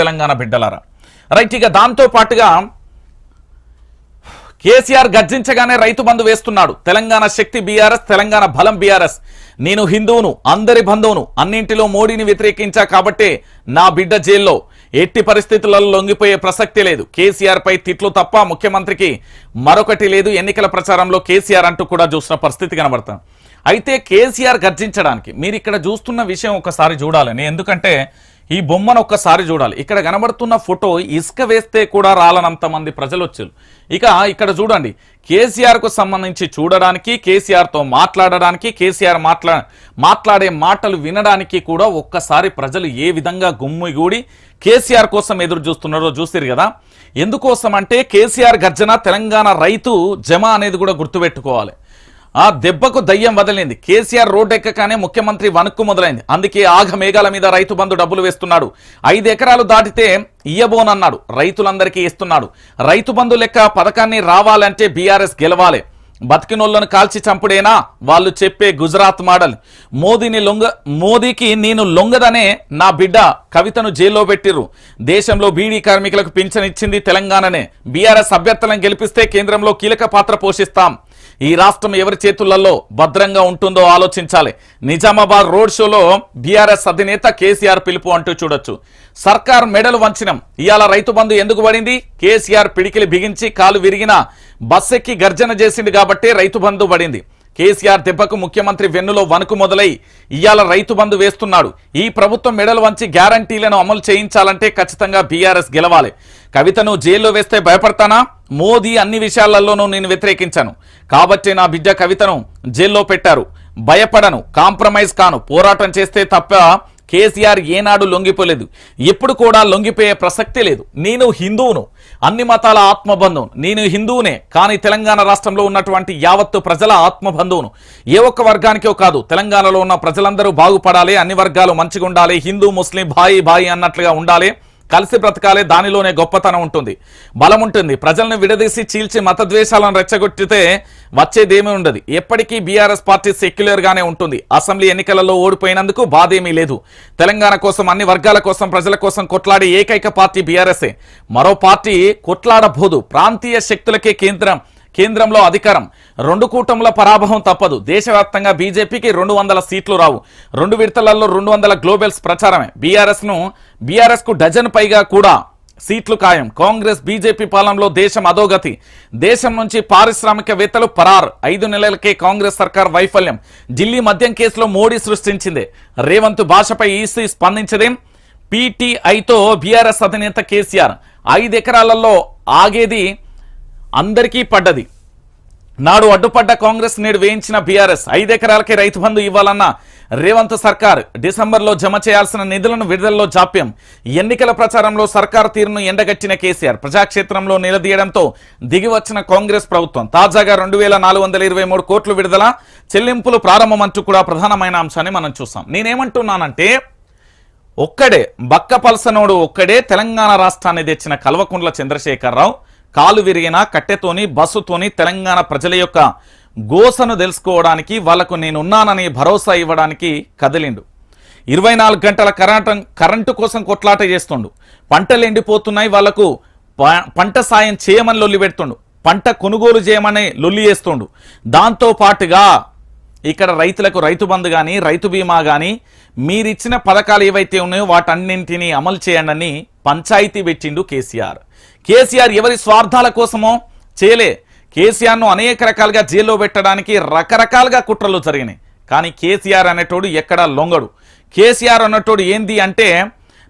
తెలంగాణ బిడ్డలారా. రైట్ ఇక దాంతో పాటుగా కేసీఆర్ గర్జించగానే రైతు బంధు వేస్తున్నాడు. తెలంగాణ శక్తి బీఆర్ఎస్ తెలంగాణ బలం బీఆర్ఎస్. నేను హిందువును అందరి బంధువును అన్నింటిలో మోడీని వ్యతిరేకించా కాబట్టే నా బిడ్డ జైల్లో. ఎట్టి పరిస్థితులలో లొంగిపోయే ప్రసక్తి లేదు. కేసీఆర్ పై తిట్లు తప్ప ముఖ్యమంత్రికి మరొకటి లేదు. ఎన్నికల ప్రచారంలో కేసీఆర్ అంటూ కూడా చూసిన పరిస్థితి కనబడతాం. అయితే కేసీఆర్ గర్జించడానికి మీరు ఇక్కడ చూస్తున్న విషయం ఒకసారి చూడాలని. ఎందుకంటే ఈ బొమ్మను ఒక్కసారి చూడాలి. ఇక్కడ కనబడుతున్న ఫోటో ఇసుక వేస్తే కూడా రాలనంత మంది ప్రజలు వచ్చారు ఇక ఇక్కడ చూడండి. కేసీఆర్కు సంబంధించి చూడడానికి కేసీఆర్తో మాట్లాడడానికి కేసీఆర్ మాట్లా మాట్లాడే మాటలు వినడానికి కూడా ఒక్కసారి ప్రజలు ఏ విధంగా గుమ్మిగూడి కేసీఆర్ కోసం ఎదురు చూస్తున్నారో చూసిరు కదా. ఎందుకోసం అంటే కేసీఆర్ గర్జన తెలంగాణ రైతు జమ అనేది కూడా గుర్తుపెట్టుకోవాలి. ఆ దెబ్బకు దయ్యం వదిలింది. కేసీఆర్ రోడ్డెక్కగానే ముఖ్యమంత్రి వణుక్కు మొదలైంది. అందుకే ఆఘ మేఘాల మీద రైతు బంధు డబ్బులు వేస్తున్నాడు. ఐదు ఎకరాలు దాటితే ఇయ్యబోనన్నాడు. రైతులందరికీ ఇస్తున్నాడు. రైతు బంధు లెక్క పథకాన్ని రావాలంటే బీఆర్ఎస్ గెలవాలి. బతికినోళ్ళను కాల్చి చంపుడేనా? వాళ్ళు చెప్పే గుజరాత్ మోడల్. మోదీని లొంగ మోదీకి నేను లొంగదనే నా బిడ్డ కవితను జైల్లో పెట్టిర్రు. దేశంలో బీడీ కార్మికులకు పింఛన్ ఇచ్చింది తెలంగాణనే. బీఆర్ఎస్ అభ్యర్థులను గెలిపిస్తే కేంద్రంలో కీలక పాత్ర పోషిస్తాం. ఈ రాష్ట్రం ఎవరి చేతులలో భద్రంగా ఉంటుందో ఆలోచించాలి. నిజామాబాద్ రోడ్ షోలో బీఆర్ఎస్ అధినేత కేసీఆర్ పిలుపు అంటూ చూడొచ్చు. సర్కార్ మెడలు వంచినం. ఇవాళ రైతు బంధు ఎందుకు పడింది? కేసీఆర్ పిడికిలి బిగించి కాలు విరిగిన బస్సెక్కి గర్జన చేసింది కాబట్టి రైతు బంధు పడింది. కేసీఆర్ దెబ్బకు ముఖ్యమంత్రి వెన్నులో వణుకు మొదలై ఇయాల రైతు బంధు వేస్తున్నాడు. ఈ ప్రభుత్వం మెడలు వంచి గ్యారంటీలను అమలు చేయించాలంటే ఖచ్చితంగా బీఆర్ఎస్ గెలవాలి. కవితను జైల్లో వేస్తే భయపడతానా? మోదీ అన్ని విషయాలలోనూ నేను వ్యతిరేకించాను. కాబట్టి నా బిడ్డ కవితను జైల్లో పెట్టారు. భయపడను కాంప్రమైజ్ కాను. పోరాటం చేస్తే తప్ప కేసీఆర్ ఏనాడు లొంగిపోలేదు. ఎప్పుడు కూడా లొంగిపోయే ప్రసక్తి లేదు. నేను హిందువును. అన్ని మతాల ఆత్మబంధువును. నేను హిందువునే కానీ తెలంగాణ రాష్ట్రంలో ఉన్నటువంటి యావత్తు ప్రజల ఆత్మబంధువును. ఏ ఒక్క వర్గానికో కాదు తెలంగాణలో ఉన్న ప్రజలందరూ బాగుపడాలి అన్ని వర్గాలు మంచిగా ఉండాలి హిందూ ముస్లిం భాయి భాయి అన్నట్లుగా ఉండాలి. కలిసి బ్రతకాలే దానిలోనే గొప్పతనం ఉంటుంది. బలం ఉంటుంది. ప్రజలను విడదీసి చీల్చి మతద్వేషాలను రెచ్చగొట్టితే వచ్చేదేమీ ఉండదు. ఎప్పటికీ బీఆర్ఎస్ పార్టీ సెక్యులర్గానే ఉంటుంది. అసెంబ్లీ ఎన్నికలలో ఓడిపోయినందుకు బాధేమీ లేదు. తెలంగాణ కోసం అన్ని వర్గాల కోసం ప్రజల కోసం కొట్లాడే ఏకైక పార్టీ బీఆర్ఎస్ఏ. మరో పార్టీ కొట్లాడబోదు. ప్రాంతీయ శక్తులకే కేంద్రం. కేంద్రంలో అధికారం. రెండు కూటముల పరాభవం తప్పదు. దేశవ్యాప్తంగా బీజేపీకి రెండు వందల సీట్లు రావు. రెండు విడతలలో రెండు వందల గ్లోబల్స్ ప్రచారమే. బీఆర్ఎస్ను బీఆర్ఎస్కు డజన్ పైగా కూడా సీట్లు ఖాయం. కాంగ్రెస్ బీజేపీ పాలనలో దేశం అధోగతి. దేశం నుంచి పారిశ్రామికవేత్తలు పరారు. ఐదు నెలలకే కాంగ్రెస్ సర్కార్ వైఫల్యం. ఢిల్లీ మద్యం కేసులో మోడీ సృష్టించింది. రేవంత్ భాషపై ఈసీ స్పందించదేం. పీటీఐతో బీఆర్ఎస్ అధినేత కేసీఆర్. ఐదు ఎకరాలలో ఆగేది అందరికీ పడ్డది. నాడు అడ్డుపడ్డ కాంగ్రెస్ నేడు వేయించిన బీఆర్ఎస్. ఐదెకరాలకే రైతు బంధు ఇవ్వాలన్న రేవంత్ సర్కార్ డిసెంబర్లో జమ చేయాల్సిన నిధులను విడుదలలో జాప్యం. ఎన్నికల ప్రచారంలో సర్కార్ తీరును ఎండగట్టిన కేసీఆర్. ప్రజాక్షేత్రంలో నిలదీయడంతో దిగివచ్చిన కాంగ్రెస్ ప్రభుత్వం. తాజాగా రెండు వేల నాలుగు వందల ఇరవై మూడు కోట్లు విడుదల చెల్లింపులు ప్రారంభమంటూ కూడా ప్రధానమైన అంశాన్ని మనం చూస్తాం నేనేమంటున్నానంటే ఒక్కడే బక్క పలసనోడు ఒక్కడే తెలంగాణ రాష్ట్రాన్ని తెచ్చిన కల్వకుంట్ల చంద్రశేఖరరావు కాలు విరిగిన కట్టెతోని బస్సుతోని తెలంగాణ ప్రజల యొక్క గోసను తెలుసుకోవడానికి వాళ్ళకు నేనున్నానని భరోసా ఇవ్వడానికి కదిలిండు. ఇరవై నాలుగు గంటల కరెంటు కరెంటు కోసం కొట్లాట చేస్తుండు. పంటలు ఎండిపోతున్నాయి వాళ్ళకు ప- పంట సాయం చేయమని లొల్లి పెడుతుండు. పంట కొనుగోలు చేయమని లొల్లి చేస్తుండు. దాంతో పాటుగా ఇక్కడ రైతులకు రైతు బంధు కానీ రైతు బీమా కానీ మీరిచ్చిన పథకాలు ఏవైతే ఉన్నాయో వాటన్నింటినీ అమలు చేయండి పంచాయతీ పెట్టిండు కేసీఆర్. కేసీఆర్ ఎవరి స్వార్థాల కోసమో చేయలే. కేసీఆర్ను అనేక రకాలుగా జైల్లో పెట్టడానికి రకరకాలుగా కుట్రలు జరిగినాయి. కానీ కేసీఆర్ అనేటోడు ఎక్కడా లొంగడు. కేసీఆర్ అన్నటోడు ఏంది అంటే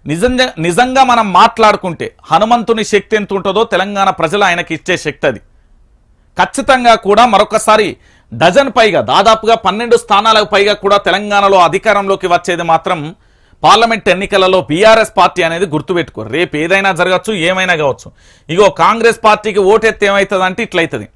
నిజంగా నిజంగా మనం మాట్లాడుకుంటే హనుమంతుని శక్తి ఎంత ఉంటుందో తెలంగాణ ప్రజలు ఆయనకి ఇచ్చే శక్తి అది. ఖచ్చితంగా కూడా మరొకసారి డజన్ పైగా దాదాపుగా పన్నెండు స్థానాలకు పైగా కూడా తెలంగాణలో అధికారంలోకి వచ్చేది మాత్రం పార్లమెంట్ ఎన్నికలలో బీఆర్ఎస్ పార్టీ అనేది గుర్తుపెట్టుకో. రేపు ఏదైనా జరగచ్చు ఏమైనా కావచ్చు. ఇగో కాంగ్రెస్ పార్టీకి ఓటెత్తే ఏమవుతుంది అంటే ఇట్లయితుంది